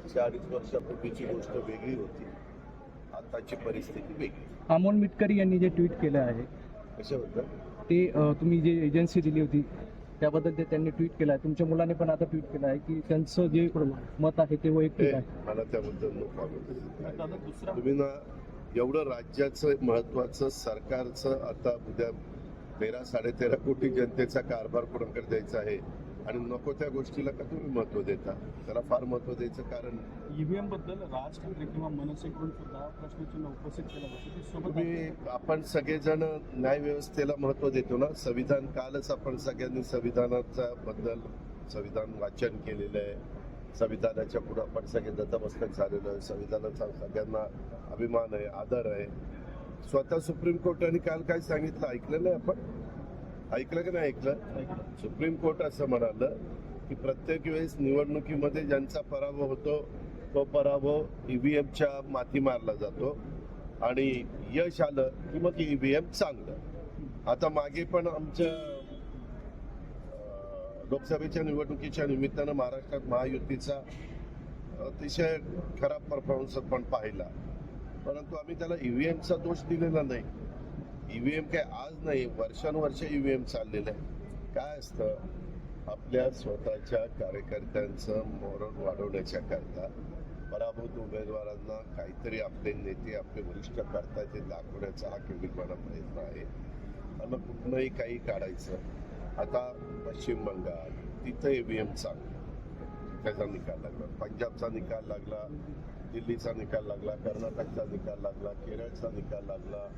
मागच्या अडीच वर्षापूर्वीची गोष्ट वेगळी होती. आताची परिस्थिती वेगळी. अमोल मिटकरी यांनी जे ट्विट केलं आहे कशा होतं ते अ, तुम्ही जे एजन्सी दिली होती त्याबद्दल ते त्यांनी ट्विट केलं आहे तुमच्या मुलाने पण आता ट्विट केलं आहे की त्यांचं जे मत आहे ते वैयक्तिक ते आहे. मला त्याबद्दल दुसरा तुम्ही ना एवढं राज्याचं महत्वाचं सरकारचं आता उद्या तेरा साडेतेरा कोटी जनतेचा कारभार कोणाकडे द्यायचा आहे. आणि नको त्या गोष्टीला का तुम्ही महत्त्व देता? त्याला फार महत्त्व द्यायचं कारण ईव्हीएमबद्दल राज ठाकरे किंवा मनसेकडून सुद्धा प्रश्नचिन्ह उपस्थित केलं जातं तुम्ही आपण सगळेजण न्याय व्यवस्थेला महत्त्व देतो ना? संविधान कालच आपण सगळ्यांनी संविधानाचा बद्दल संविधान वाचन केलेलं आहे. संविधानाच्या पुढे आपण सगळे दत्तमस्तक झालेलो आहे. संविधानाचा सगळ्यांना अभिमान आहे आदर आहे. स्वतः सुप्रीम कोर्टाने काल काय सांगितलं? ऐकलं नाही आपण? ऐकलं की नाही ऐकलं? सुप्रीम कोर्ट असं म्हणालं की प्रत्येक वेळेस निवडणुकीमध्ये ज्यांचा पराभव होतो तो पराभव ईव्हीएमच्या माती मारला जातो. आणि यश आलं की मग ईव्हीएम चांगलं. आता मागे पण आमच्या लोकसभेच्या निवडणुकीच्या निमित्तानं महाराष्ट्रात महायुतीचा अतिशय खराब परफॉर्मन्स आपण पाहिला. परंतु आम्ही त्याला ईव्हीएमचा दोष दिलेला नाही. ईव्हीएम काय आज नाही वर्षानुवर्ष ईव्हीएम चाललेलं आहे. काय असतं? आपल्या स्वतःच्या कार्यकर्त्यांचं मोरण वाढवण्याच्या करता पराभूत उमेदवारांना काहीतरी आपले नेते आपले वरिष्ठ करता ते दाखवण्याचा हा केवढीपणा प्रयत्न आहे. आणि कुठनंही काही काढायचं. आता पश्चिम बंगाल तिथं ईव्हीएम चालू. त्याचा निकाल लागला. पंजाबचा निकाल लागला दिल्लीचा निकाल लागला कर्नाटकचा निकाल लागला केरळचा निकाल लागला.